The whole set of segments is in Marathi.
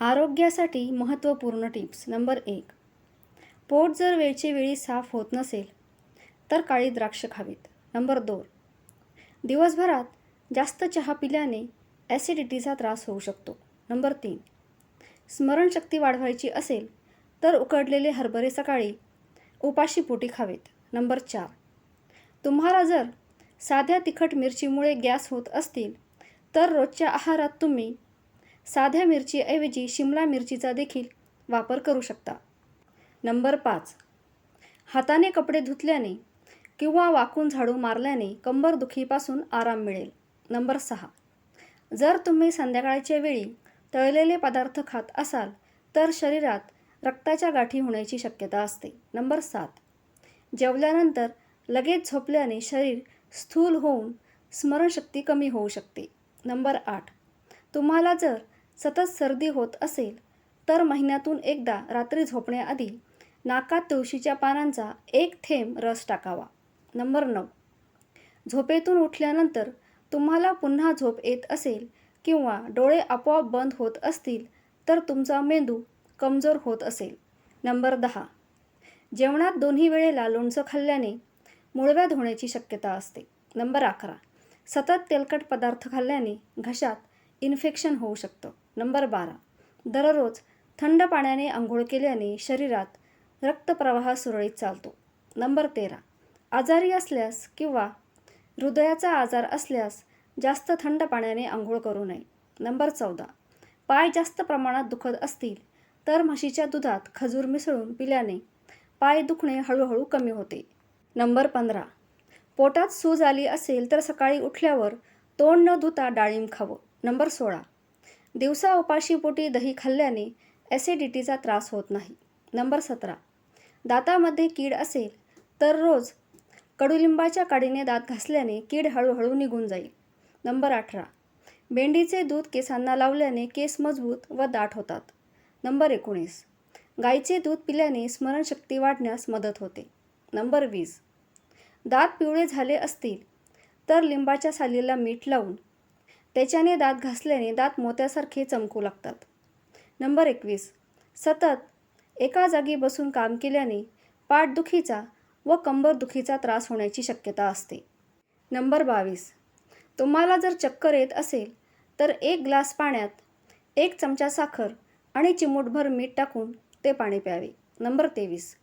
आरोग्यासाठी महत्त्वपूर्ण टिप्स. नंबर एक पोट जर वेळचे वेळी साफ होत नसेल तर काळी द्राक्ष खावीत. नंबर दोन दिवसभरात जास्त चहा पिल्याने ॲसिडिटीचा त्रास होऊ शकतो. नंबर तीन स्मरणशक्ती वाढवायची असेल तर उकडलेले हरभरे सकाळी उपाशीपोटी खावेत. नंबर चार तुम्हाला जर साध्या तिखट मिरचीमुळे गॅस होत असतील तर रोजच्या आहारात तुम्ही साध्या मिरचीऐवजी शिमला मिरचीचा देखील वापर करू शकता. नंबर पाच. हाताने कपडे धुतल्याने किंवा वाकून झाडू मारल्याने कंबरदुखीपासून आराम मिळेल. नंबर सहा. जर तुम्ही संध्याकाळच्या वेळी तळलेले पदार्थ खात असाल तर शरीरात रक्ताच्या गाठी होण्याची शक्यता असते. नंबर सात. जेवल्यानंतर लगेच झोपल्याने शरीर स्थूल होऊन स्मरणशक्ती कमी होऊ शकते. नंबर आठ. तुम्हाला जर सतत सर्दी होत असेल तर महिन्यातून एकदा रात्री झोपण्याआधी नाकात तुळशीच्या पानांचा एक थेंब रस टाकावा. नंबर नऊ. झोपेतून उठल्यानंतर तुम्हाला पुन्हा झोप येत असेल किंवा डोळे आपोआप बंद होत असतील तर तुमचा मेंदू कमजोर होत असेल. नंबर दहा. जेवणात दोन्ही वेळेला लोणचं खाल्ल्याने मुळव्याध होण्याची शक्यता असते. नंबर अकरा. सतत तेलकट पदार्थ खाल्ल्याने घशात इन्फेक्शन होऊ शकतं. नंबर बारा. दररोज थंड पाण्याने आंघोळ केल्याने शरीरात रक्तप्रवाह सुरळीत चालतो. नंबर तेरा. आजारी असल्यास किंवा हृदयाचा आजार असल्यास जास्त थंड पाण्याने आंघोळ करू नये. नंबर चौदा. पाय जास्त प्रमाणात दुखत असतील तर म्हशीच्या दुधात खजूर मिसळून पिल्याने पाय दुखणे हळूहळू कमी होते. नंबर पंधरा. पोटात सूज आली असेल तर सकाळी उठल्यावर तोंड न धुता डाळिंब खावं. नंबर सोळा. दिवसा उपाशीपोटी दही खाल्ल्याने ॲसिडिटीचा त्रास होत नाही. नंबर सतरा. दातामध्ये कीड असेल तर रोज कडुलिंबाच्या काडीने दात घासल्याने कीड हळूहळू निघून जाईल. नंबर अठरा. भेंडीचे दूध केसांना लावल्याने केस मजबूत व दाट होतात. नंबर एकोणीस. गाईचे दूध पिल्याने स्मरणशक्ती वाढण्यास मदत होते. नंबर वीस. दात पिवळे झाले असतील तर लिंबाच्या सालीला मीठ लावून त्याच्याने दात घासल्याने दात मोत्यासारखे चमकू लागतात. नंबर एकवीस. सतत एका जागी बसून काम केल्याने पाठदुखीचा व कंबरदुखीचा त्रास होण्याची शक्यता असते. नंबर बावीस. तुम्हाला जर चक्कर येत असेल तर एक ग्लास पाण्यात एक चमचा साखर आणि चिमूटभर मीठ टाकून ते पाणी प्यावे. नंबर तेवीस.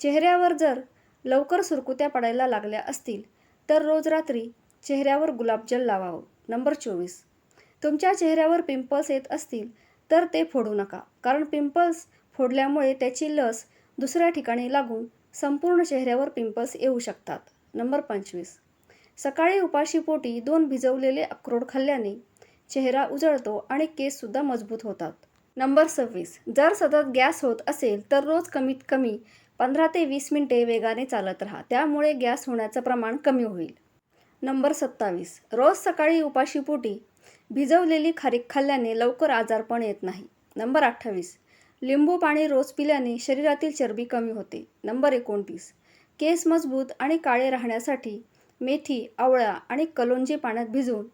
चेहऱ्यावर जर लवकर सुरकुत्या पडायला लागल्या असतील तर रोज रात्री चेहऱ्यावर गुलाबजल लावावं. नंबर चोवीस. तुमच्या चेहऱ्यावर पिंपल्स येत असतील तर ते फोडू नका. कारण पिंपल्स फोडल्यामुळे त्याची लस दुसऱ्या ठिकाणी लागून संपूर्ण चेहऱ्यावर पिंपल्स येऊ शकतात. नंबर पंचवीस. सकाळी उपाशीपोटी दोन भिजवलेले अक्रोड खाल्ल्याने चेहरा उजळतो आणि केससुद्धा मजबूत होतात. नंबर सव्वीस. जर सतत गॅस होत असेल तर रोज कमीत कमी पंधरा ते वीस मिनिटे वेगाने चालत राहा. त्यामुळे गॅस होण्याचं प्रमाण कमी होईल. नंबर सत्तावीस. रोज सकाळी उपाशीपोटी भिजवलेली खारीक खाल्ल्याने लवकर आजारपण येत नाही. नंबर अठ्ठावीस. लिंबू पाणी रोज पिल्याने शरीरातील चरबी कमी होते. नंबर एकोणतीस. केस मजबूत आणि काळे राहण्यासाठी मेथी आवळा आणि कलोंजी पाण्यात भिजवून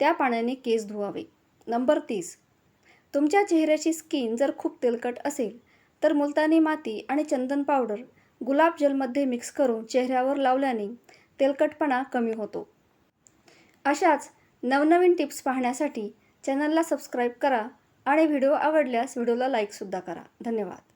त्या पाण्याने केस धुवावे. नंबर तीस. तुमच्या चेहऱ्याची स्किन जर खूप तेलकट असेल तर मुलतानी माती आणि चंदन पावडर गुलाब जलमध्ये मिक्स करून चेहऱ्यावर लावल्याने तेलकटपणा कमी होतो. अशाच नवनवीन टिप्स पाहण्यासाठी चॅनलला सबस्क्राईब करा आणि व्हिडिओ आवडल्यास व्हिडिओला लाईकसुद्धा करा. धन्यवाद.